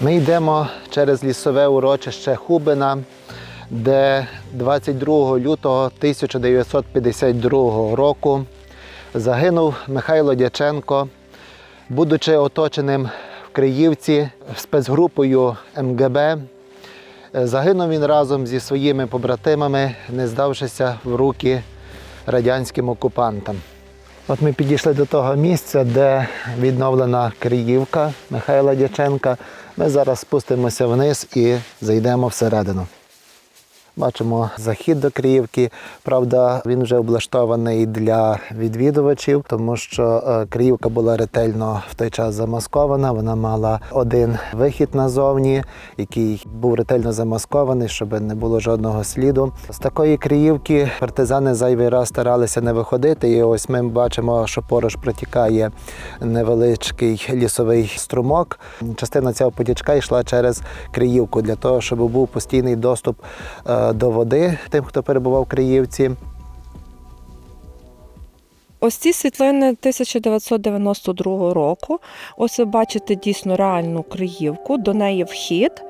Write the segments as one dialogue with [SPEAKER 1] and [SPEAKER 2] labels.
[SPEAKER 1] Ми йдемо через лісове урочище Хубина, де 22 лютого 1952 року загинув Михайло Дяченко, будучи оточеним в Криївці спецгрупою МГБ. Загинув він разом зі своїми побратимами, не здавшися в руки радянським окупантам. От ми підійшли до того місця, де відновлена Криївка Михайла Дяченка. Ми зараз спустимося вниз і зайдемо всередину. Бачимо захід до Криївки. Правда, він вже облаштований для відвідувачів, тому що е, Криївка була ретельно в той час замаскована. Вона мала один вихід назовні, який був ретельно замаскований, щоб не було жодного сліду. З такої Криївки партизани зайвий раз старалися не виходити. І ось ми бачимо, що поруч протікає невеличкий лісовий струмок. Частина цього потічка йшла через Криївку для того, щоб був постійний доступ е, до води тим, хто перебував в Криївці.
[SPEAKER 2] Ось ці світлини 1992 року. Ось ви бачите дійсно реальну Криївку, до неї вхід.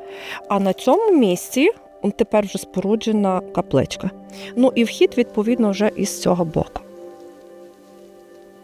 [SPEAKER 2] А на цьому місці тепер вже споруджена капличка. Ну і вхід, відповідно, вже із цього боку.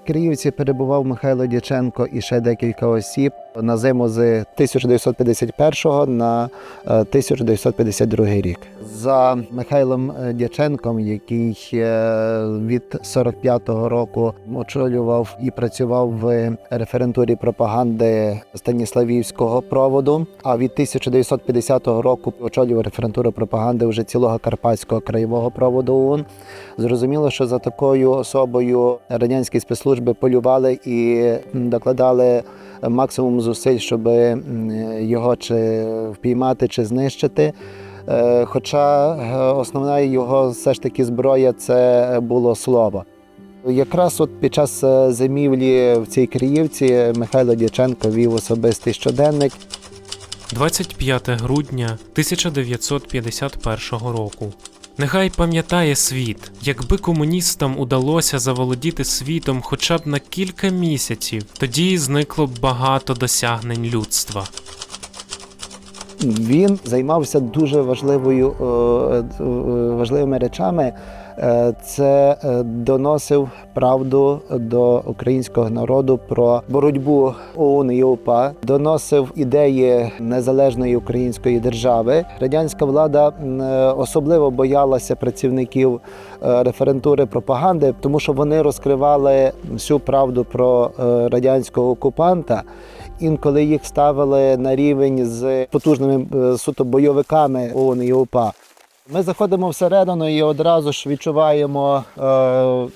[SPEAKER 1] В Криївці перебував Михайло Дяченко і ще декілька осіб на зиму з 1951 на е, 1952 рік. За Михайлом е, Дяченком, який е, від 45-го року очолював і працював в референтурі пропаганди Станіславівського проводу, а від 1950 року очолював референтуру пропаганди вже цілого Карпатського краєвого проводу ОУН. Зрозуміло, що за такою особою радянські спецслужби полювали і докладали максимум зусиль, щоб його чи впіймати, чи знищити. Е, Хоча е, основна його все ж таки зброя це було слово. Якраз от під час е, зимівлі в цій Криївці Михайло Дяченко вів особистий щоденник.
[SPEAKER 3] 25 грудня 1951 року. Нехай пам'ятає світ, якби комуністам удалося заволодіти світом хоча б на кілька місяців, тоді зникло б багато досягнень людства.
[SPEAKER 1] Він займався дуже важливою, е, е, важливими речами. Е, Це е, доносив правду до українського народу про боротьбу ОУН і ОПА, доносив ідеї незалежної української держави. Радянська влада е, особливо боялася працівників референтури пропаганди, тому що вони розкривали всю правду про радянського окупанта. Інколи їх ставили на рівень з потужними суто бойовиками ООН і ОПА. Ми заходимо всередину і одразу ж відчуваємо е,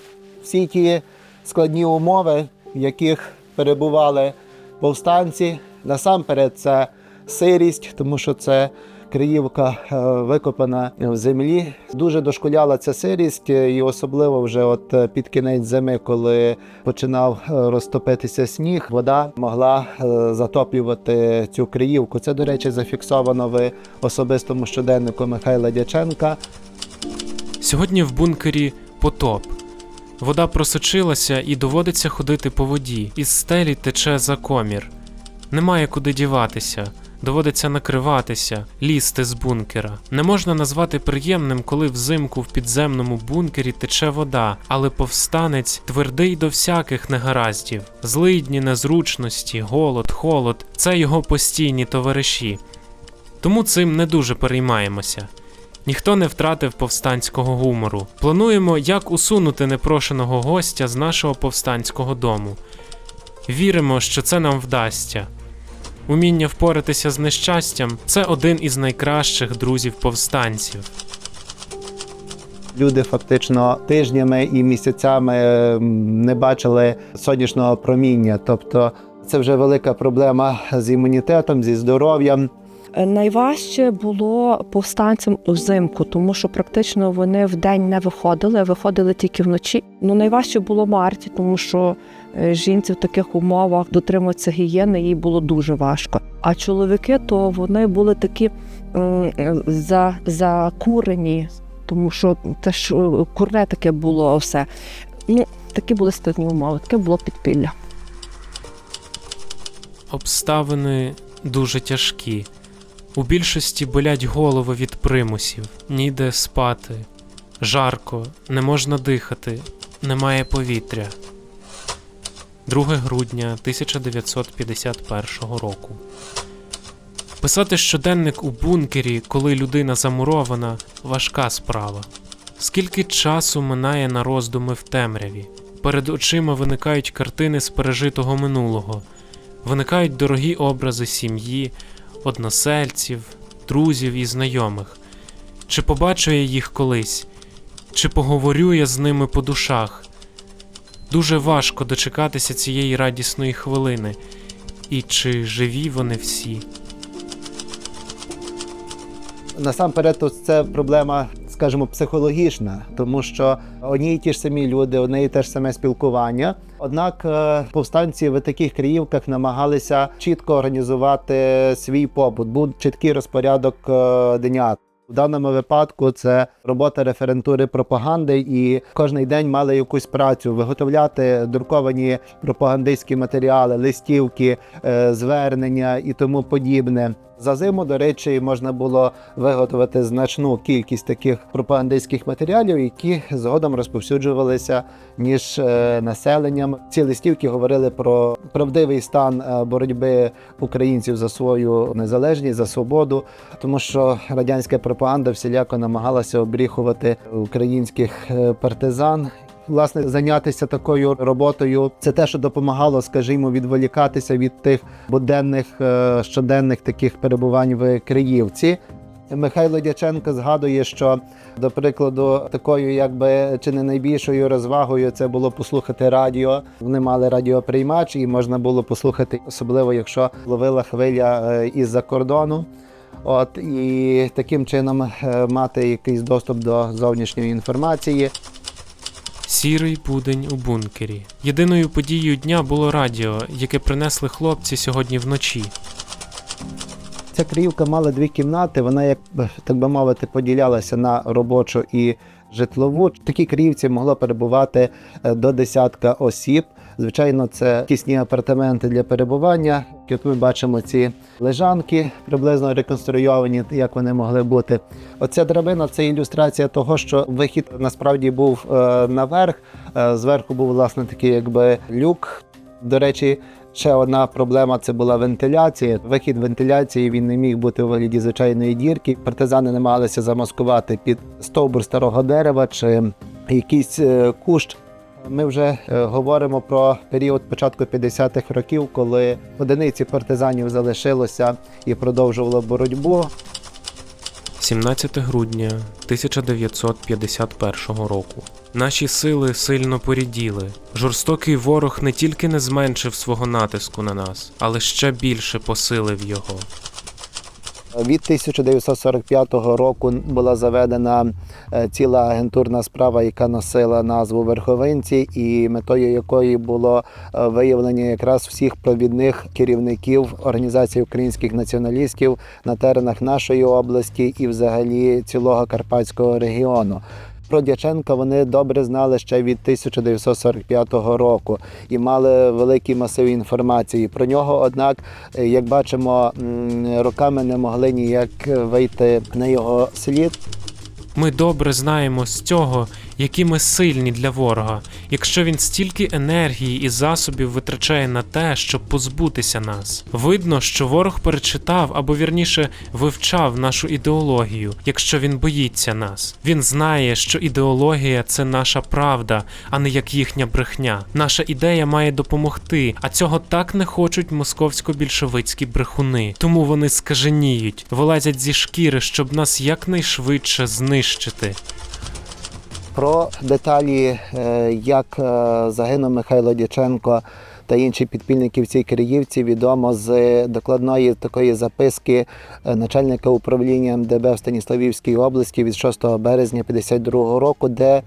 [SPEAKER 1] всі ті складні умови, в яких перебували повстанці. Насамперед, це сирість, тому що це Криївка е, викопана в землі. Дуже дошкуляла ця сирість, е, і особливо вже от е, під кінець зими, коли починав розтопитися сніг, вода могла затоплювати цю Криївку. Це, до речі, зафіксовано в особистому щоденнику Михайла Дяченка.
[SPEAKER 3] Сьогодні в бункері потоп. Вода просочилася і доводиться ходити по воді. Із стелі тече за комір. Немає куди діватися. Доводиться накриватися, лізти з бункера. Не можна назвати приємним, коли взимку в підземному бункері тече вода, але повстанець твердий до всяких негараздів. Злидні, незручності, голод, холод це його постійні товариші. Тому цим не дуже переймаємося. Ніхто не втратив повстанського гумору. Плануємо, як усунути непрошеного гостя з нашого повстанського дому. Віримо, що це нам вдасться. Уміння впоратися з нещастям це один із найкращих друзів повстанців.
[SPEAKER 1] Люди фактично тижнями і місяцями ем, не бачили сонячного проміння. Тобто це вже велика проблема з імунітетом, зі здоров'ям.
[SPEAKER 2] Е, Найважче було повстанцям взимку, тому що практично вони вдень не виходили, а виходили тільки вночі. Ну найважче було Марті, тому що е, жінці в таких умовах дотримуватися гігієни їй було дуже важко. А чоловіки, то вони були такі е, за, закурені, тому що це ж е, курне таке було все. Ну, такі були складні умови, таке було підпілля.
[SPEAKER 3] Обставини дуже тяжкі. У більшості болять голови від примусів, ніде спати, жарко, не можна дихати, немає повітря. 2 грудня 1951 року. Писати щоденник у бункері, коли людина замурована, важка справа. Скільки часу минає на роздуми в темряві? Перед очима виникають картини з пережитого минулого, виникають дорогі образи сім'ї, односельців, друзів і знайомих. Чи побачу я їх колись, чи поговорю я з ними по душах? Дуже важко дочекатися цієї радісної хвилини, і чи живі вони всі?
[SPEAKER 1] Насамперед, то це проблема, скажімо, психологічна, тому що одні й ті ж самі люди, одне і те ж саме спілкування. Однак е, повстанці в таких криївках намагалися чітко організувати свій побут. Був чіткий розпорядок е, дня. У даному випадку це робота референтури пропаганди, і кожен день мали якусь працю виготовляти друковані пропагандистські матеріали, листівки, е, звернення і тому подібне. За зиму, до речі, можна було виготовити значну кількість таких пропагандистських матеріалів, які згодом розповсюджувалися між е, населенням. Ці листівки говорили про правдивий стан е, боротьби українців за свою незалежність, за свободу, тому що радянська пропаганда всіляко намагалася обріхувати українських е, партизан. Власне, зайнятися такою роботою це те, що допомагало, скажімо, відволікатися від тих буденних е, щоденних таких перебувань в Криївці. Михайло Дяченко згадує, що до прикладу, такою, якби чи не найбільшою розвагою, це було послухати радіо. Вони мали радіоприймач, і можна було послухати, особливо якщо ловила хвиля е, із-за кордону. От і таким чином е, мати якийсь доступ до зовнішньої інформації.
[SPEAKER 3] Сірий будень у бункері. Єдиною подією дня було радіо, яке принесли хлопці сьогодні вночі.
[SPEAKER 1] Ця криївка мала дві кімнати. Вона, як так би мовити, поділялася на робочу і житлову. В такій криївці могло перебувати е, до десятка осіб. Звичайно, це тісні апартаменти для перебування. Як ми бачимо, ці лежанки приблизно реконструйовані, як вони могли бути. Оця драбина це ілюстрація того, що вихід насправді був е, наверх. Е, зверху був власне такий, якби люк. До речі, ще одна проблема це була вентиляція. Вихід вентиляції він не міг бути у вигляді звичайної дірки. Партизани намагалися замаскувати під стовбур старого дерева чи якийсь е, кущ. Ми вже е, говоримо про період початку 50-х років, коли одиниці партизанів залишилося і продовжувало боротьбу.
[SPEAKER 3] 17 грудня 1951 року. Наші сили сильно поріділи. Жорстокий ворог не тільки не зменшив свого натиску на нас, але ще більше посилив його.
[SPEAKER 1] Від 1945 року була заведена е, ціла агентурна справа, яка носила назву Верховинці, і метою якої було е, виявлення якраз всіх провідних керівників організації українських націоналістів на теренах нашої області і взагалі цілого Карпатського регіону. Про Дяченка вони добре знали ще від 1945 року і мали великий масив інформації. Про нього, однак, як бачимо, роками не могли ніяк вийти на його слід.
[SPEAKER 3] Ми добре знаємо з цього, які ми сильні для ворога, якщо він стільки енергії і засобів витрачає на те, щоб позбутися нас. Видно, що ворог перечитав або вірніше вивчав нашу ідеологію, якщо він боїться нас. Він знає, що ідеологія це наша правда, а не як їхня брехня. Наша ідея має допомогти, а цього так не хочуть московсько-більшовицькі брехуни. Тому вони скаженіють, вилазять зі шкіри, щоб нас якнайшвидше знищити.
[SPEAKER 1] Про деталі, е, як е, загинув Михайло Дяченко та інші підпільники в цій Київці, відомо з докладної такої записки е, начальника управління МДБ в Станіславівській області від 6 березня 52 року, де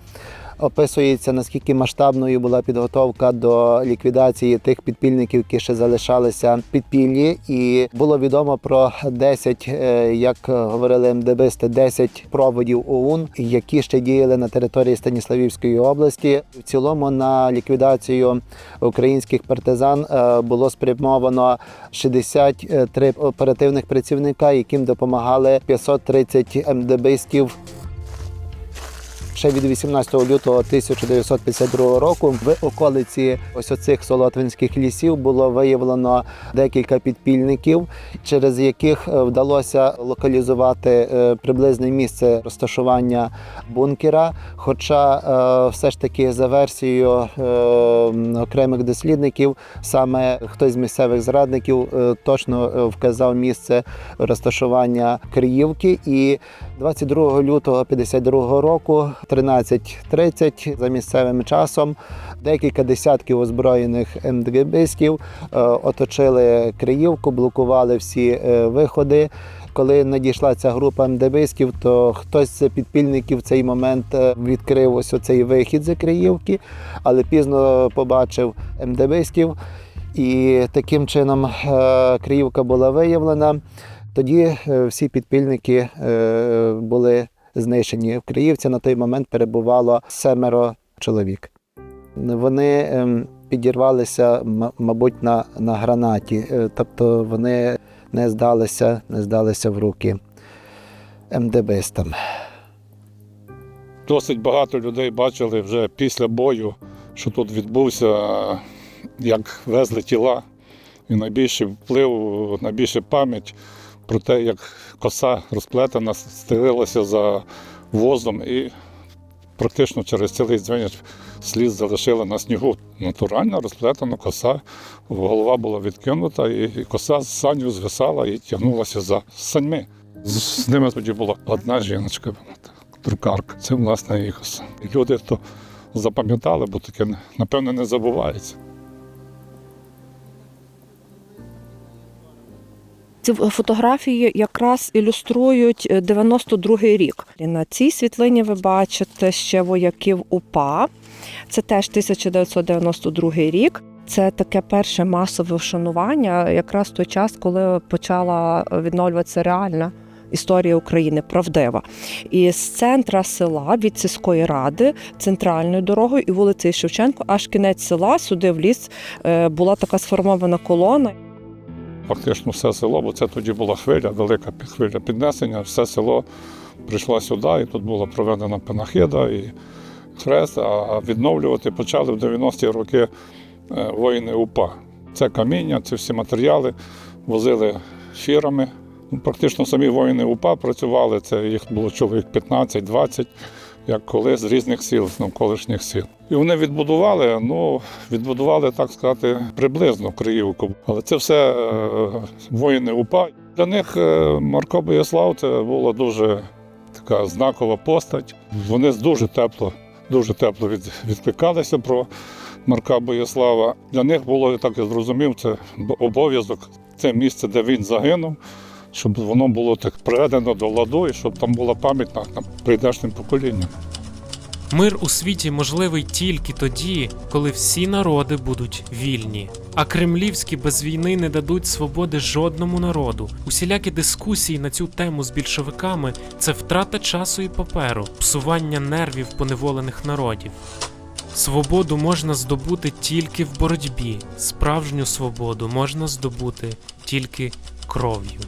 [SPEAKER 1] описується наскільки масштабною була підготовка до ліквідації тих підпільників, які ще залишалися підпіллі. І було відомо про 10, е, як говорили МДБисти, 10 проводів ОУН, які ще діяли на території Станіславівської області. В цілому на ліквідацію українських партизан е, було спрямовано 63 оперативних працівника, яким допомагали 530 МДБистів. Ще від 18 лютого 1952 року в околиці ось оцих солотвинських лісів було виявлено декілька підпільників, через яких е, вдалося локалізувати е, приблизне місце розташування бункера. Хоча е, все ж таки за версією окремих дослідників, саме хтось з місцевих зрадників точно вказав місце розташування Криївки і 22 лютого 52 року, 13.30 за місцевим часом, декілька десятків озброєних МДГБистів е, оточили Криївку, блокували всі е, виходи. Коли надійшла ця група МДБистів, то хтось з підпільників в цей момент е, відкрив ось оцей вихід з Криївки, але пізно побачив МДБистів. І таким чином Криївка була виявлена. Тоді е, всі підпільники е, були знищені. В Криївці на той момент перебувало семеро чоловік. Вони ем, підірвалися, мабуть, на, на гранаті, Е, тобто вони не здалися, не здалися в руки МДБистам.
[SPEAKER 4] Досить багато людей бачили вже після бою, що тут відбувся, як везли тіла. І найбільший вплив, найбільша пам'ять про те, як коса розплетена, стелилася за возом і практично через цілий дзвін слід залишила на снігу. Натуральна розплетена коса, голова була відкинута, і коса з саню звисала і тягнулася за саньми. З ними тоді була одна жіночка, друкарка. Це власне коса. Люди то запам'ятали, бо таке напевно не забувається.
[SPEAKER 2] Ці фотографії якраз ілюструють е, 92-й рік. І на цій світлині ви бачите ще вояків УПА. Це теж 1992 рік. Це таке перше масове вшанування, якраз той час, коли почала відновлюватися реальна історія України, правдива. І з центра села від сільської ради, центральною дорогою і вулицею Шевченко, аж кінець села, сюди в ліс е, була така сформована колона.
[SPEAKER 4] Фактично все село, бо це тоді була хвиля, велика хвиля піднесення. Все село прийшло сюди, і тут була проведена панахида і хрест. А відновлювати почали в 90-ті роки е, воїни УПА. Це каміння, ці всі матеріали возили фірами. Ну, Практично самі воїни УПА працювали, це їх було чоловік 15-20, як коли з різних сіл, з навколишніх сіл. І вони відбудували, ну, відбудували, так сказати, приблизно Криївку. Але це все е, воїни УПА. Для них е, Марко Боєслав це була дуже така знакова постать. Вони дуже тепло, дуже тепло від, відкликалися про Марка Боєслава. Для них було, так я зрозумів, це обов'язок, це місце, де він загинув, щоб воно було так приведено до ладу і щоб там була пам'ять на, на прийдешнім поколінням.
[SPEAKER 3] Мир у світі можливий тільки тоді, коли всі народи будуть вільні. А кремлівські без війни не дадуть свободи жодному народу. Усілякі дискусії на цю тему з більшовиками це втрата часу і паперу, псування нервів поневолених народів. Свободу можна здобути тільки в боротьбі. Справжню свободу можна здобути тільки кров'ю.